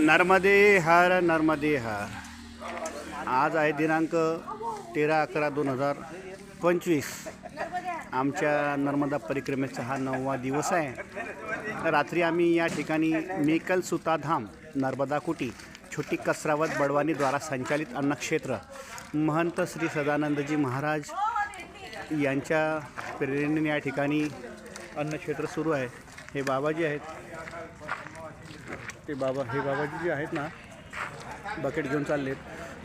नर्मदे हर नर्मदे हर. आज आहे दिनांक तेरा अकरा दोन हजार पंचवीस. आमच्या नर्मदा परिक्रमेचा हा नववा दिवस आहे. रात्री आम्ही या ठिकाणी मेकल सुताधाम नर्मदा कुटी छोटी कसरावत बडवानीद्वारा संचालित अन्नक्षेत्र महंत श्री सदानंदजी महाराज यांच्या प्रेरणेने या ठिकाणी अन्नक्षेत्र सुरू आहे. हे बाबाजी आहेत. ते बाबा हे बाबाजी जे आहेत ना बकेट घेऊन चाललेत.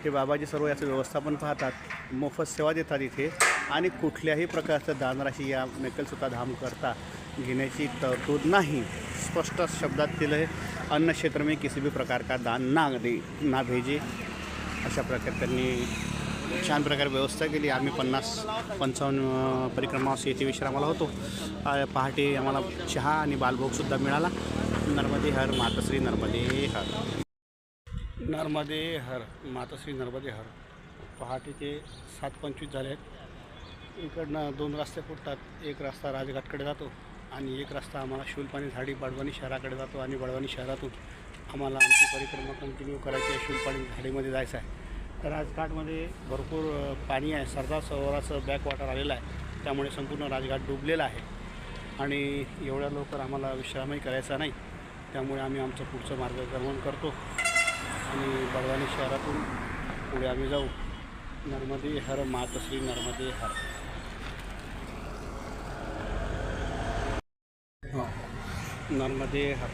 हे बाबाजी सर्व याचं व्यवस्थापन पाहतात मोफत सेवा देतात इथे. आणि कुठल्याही प्रकारचं दानराशी या मेकलसुद्धा धाम करता घेण्याची तरतूद नाही. स्पष्ट शब्दात दिलं आहे अन्न क्षेत्र में किसी भी प्रकार का दान ना दे ना भेजे. अशा प्रकारे त्यांनी छान प्रकारे व्यवस्था केली. आम्ही पन्नास पंचावन्न परिक्रमावासी येथे विश्रामाला होतो. पहाटे आम्हाला चहा आणि बालभोगसुद्धा मिळाला. नर्मदे हर मातश्री नर्मदे हर. नर्मदे हर मातश्री नर्मदे हर. पहाटेचे सात पंचवीस झाले आहेत. इकडनं दोन रस्ते फुटतात. एक रस्ता राजघाटकडे जातो आणि एक रस्ता आम्हाला शुलपाणी झाडी बडवानी शहराकडे जातो आणि बडवानी शहरातून आम्हाला आमची परिक्रमा कंटिन्यू करायची आहे. शूलपाणी झाडीमध्ये जायचं आहे. तर राजघाटमध्ये भरपूर पाणी आहे. सरदार सरोवराचं बॅक वॉटर आलेलं आहे. त्यामुळे संपूर्ण राजघाट डुबलेला आहे. आणि एवढ्या लवकर आम्हाला विश्रामही करायचा नाही. त्यामुळे आम्ही आमचं पुढचं मार्गक्रमण करतो. आणि बडवानी शहरातून पुढे आम्ही जाऊ. नर्मदे हर मातश्री नर्मदे हर. नर्मदे हर.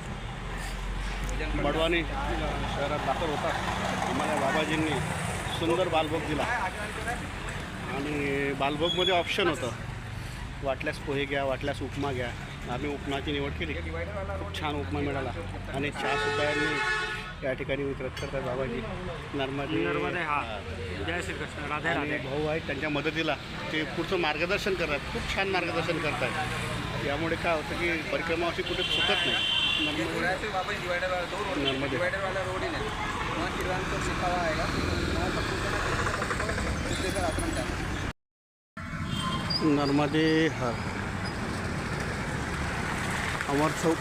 बडवानी शहरात दाखल होता. आम्हाला बाबाजींनी सुंदर बालभोग दिला. आणि बालभोगमध्ये ऑप्शन होतं. वाटल्यास पोहे घ्या वाटल्यास उपमा घ्या. आम्ही उपमाची निवड केली. खूप छान उपमा मिळाला. आणि चहासुद्धा यांनी या ठिकाणी वितरित करतात बाबाजी. नर्मदे. नर्मदे हा. जय श्रीकृष्ण. राधे आणि राधे. भाऊ आहेत त्यांच्या मदतीला. ते पुढचं मार्गदर्शन करतात. खूप छान मार्गदर्शन करतात यामुळे काय होतं की परिक्रमा अशी कुठे चुकत नाही. नर्मदे. नर्मदे. डिवाइडर अमर चौक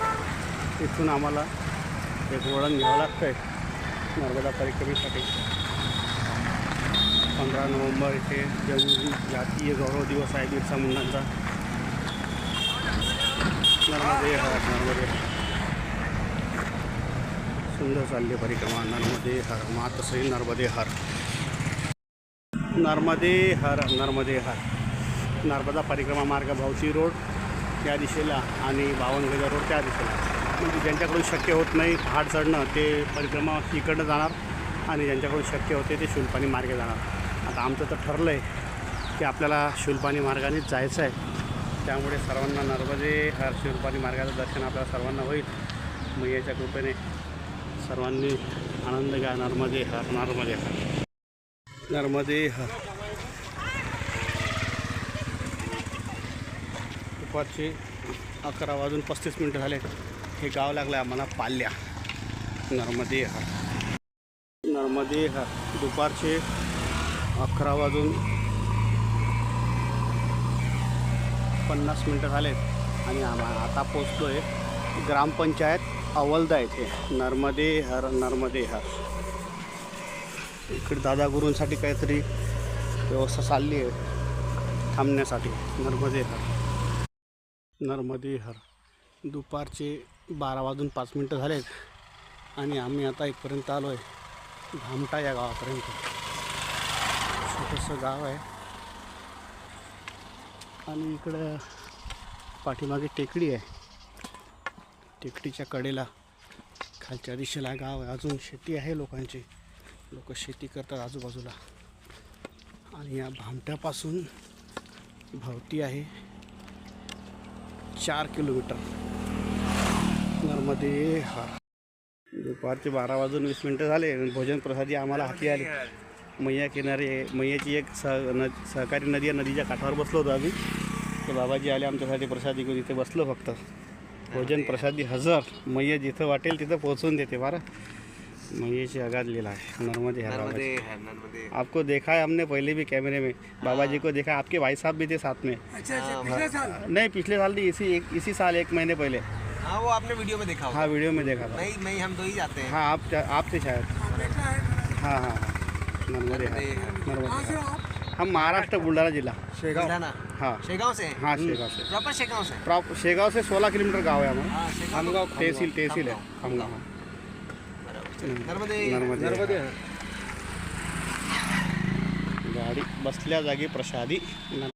इथून आम्हाला एक वळण घ्यावं लागतं आहे नर्मदा परिक्रमेसाठी. पंधरा नोव्हेंबर इथे जनजातीय गौरव दिवस आहे बिरसा मुंडांचा. नर्मदे हर नर्मदे. सुंदर चालली परिक्रमा नर्मदे हर मातश्री नर्मदे हर. नर्मदे हर नर्मदे हर. नर्मदा परिक्रमा मार्ग भावची रोड. त्या दिशेला आणि बावनगजा रोड त्या दिशेला. म्हणजे ज्यांच्याकडून शक्य होत नाही पहाड चढणं ते परिक्रमा इकडनं जाणार आणि ज्यांच्याकडून शक्य होते ते शुलपाणी मार्गे जाणार. आता आमचं तर ठरलं आहे की आपल्याला शुलपाणी मार्गानेच जायचं आहे. त्यामुळे सर्वांना नर्मदे हर शुलपाणी मार्गाचं दर्शन आपल्याला सर्वांना होईल. मग याच्या कृपेने सर्वांनी आनंद घ्या नर्मदे हर नर्मदे हर नर्मदे हर दुपारचे अकरा वाजून पस्तीस मिनटं झाले. हे गाव लागलं आहे आम्हाला पाल्या. नर्मदे हर. नर्मदे हर. दुपारचे अकरा वाजून पन्नास मिनटं झाले आणि आम्हा आता पोचलो आहे ग्रामपंचायत अवलदा येथे. नर्मदे हर नर्मदे हर. इकडे दादागुरूंसाठी काहीतरी व्यवस्था चालली आहे थांबण्यासाठी. नर्मदे हर. नर्मदे हर. दुपारचे बारा वाजून पाच मिनटं झालेत आणि आम्ही आता इथपर्यंत आलो आहे. भामटा या गावापर्यंत. छोटंसं गाव आहे. आणि इकडं पाठीमागे टेकडी आहे. टेकडीच्या कडेला खालच्या दिशेला गाव आहे. अजून शेती आहे लोकांची. लोक शेती करतात आजूबाजूला. आणि या भामट्यापासून भवती आहे. चार किलोमीटर. नर्मदे हर दुपारचे बारा वाजून वीस मिनटं झाले आणि भोजन प्रसादी आम्हाला हाती आली. मैया किनारे मैयाची एक सह न सहकारी नदी आहे नदीच्या काठावर बसलो होतो आम्ही. तर बाबाजी आले आमच्यासाठी प्रसादी घेऊन इथे बसलो फक्त. भोजन प्रसादी हजर. मैया जिथं वाटेल तिथं पोहोचून देते बरं. मैयाची आगाद लीला है नर्मदे हर बाबाजी। है नर्मदे। आपको देखा है हमने पहले भी कैमरे में बाबा जी को देखा आपके भाई साहब भी थे साथ में। अच्छा अच्छा पिछले साल? नहीं पिछले साल नहीं इसी एक इसी साल एक महीने पहले। हाँ वो आपने वीडियो में देखा हाँ वीडियो में देखा था। नहीं नहीं हम दो ही जाते हैं। हाँ आप आप थे शायद। हाँ हाँ हाँ नर्मदे नर्मदे हम महाराष्ट्र बुलढाणा जिला। बुलढाणा। हाँ। शेगांव से? हाँ शेगाव से। प्रॉपर शेगांव से? प्रॉप शेगाव से सोलह किलोमीटर गाँव है हमारा। हाँ शेगांव तो- तहसील तहसील है। खामगाव हाँ नर्मदे. नर्मदे. गाडी बसल्या जागी प्रसादी न-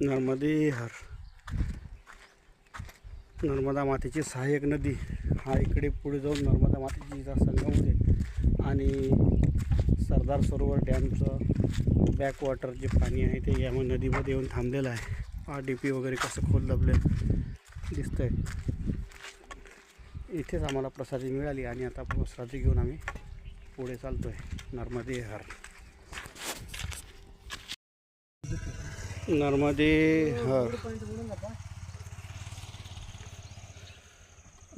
नर्मदे हर. नर्मदा मातेची सहाय्यक नदी. हा इकडे पुढे जाऊन नर्मदा मातेची संगम होते आणि सरदार सरोवर डॅमचं बॅकवॉटर जे पाणी आहे ते या नदीमध्ये येऊन थांबलेलं आहे. पहा डी पी वगैरे कसं खोल दबले दिसतंय. इथेच आम्हाला प्रसादी मिळाली आणि आता प्रसादी घेऊन आम्ही पुढे चालतो आहे नर्मदे हर नर्मदे हर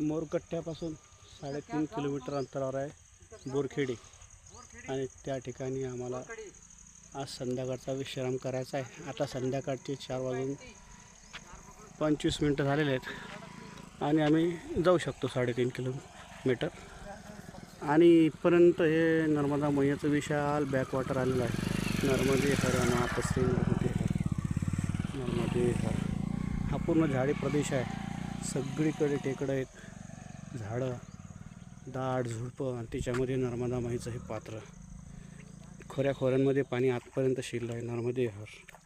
मोरकट्ट्यापासून साडेतीन किलोमीटर अंतरावर आहे बोरखेडी. आणि त्या ठिकाणी आम्हाला आज संध्याकाळचा विश्राम करायचा आहे. आता संध्याकाळचे चार वाजून पंचवीस मिनटं झालेले आहेत. आणि आम्ही जाऊ शकतो साडेतीन किलोमीटर. आणि इथपर्यंत हे नर्मदा मैयाचं विशाल बॅकवॉटर आलेलं आहे. नर्मदे हर नापसे नर्मदे हर. नर्मदे हर. हा पूर्ण झाडी प्रदेश आहे. सगळीकडे टेकडं आहेत. झाडं दाट झुडपं आणि त्याच्यामध्ये नर्मदा माईचं हे पात्र. खोऱ्या खोऱ्यांमध्ये पाणी आतपर्यंत शिरलं आहे. नर्मदे हर.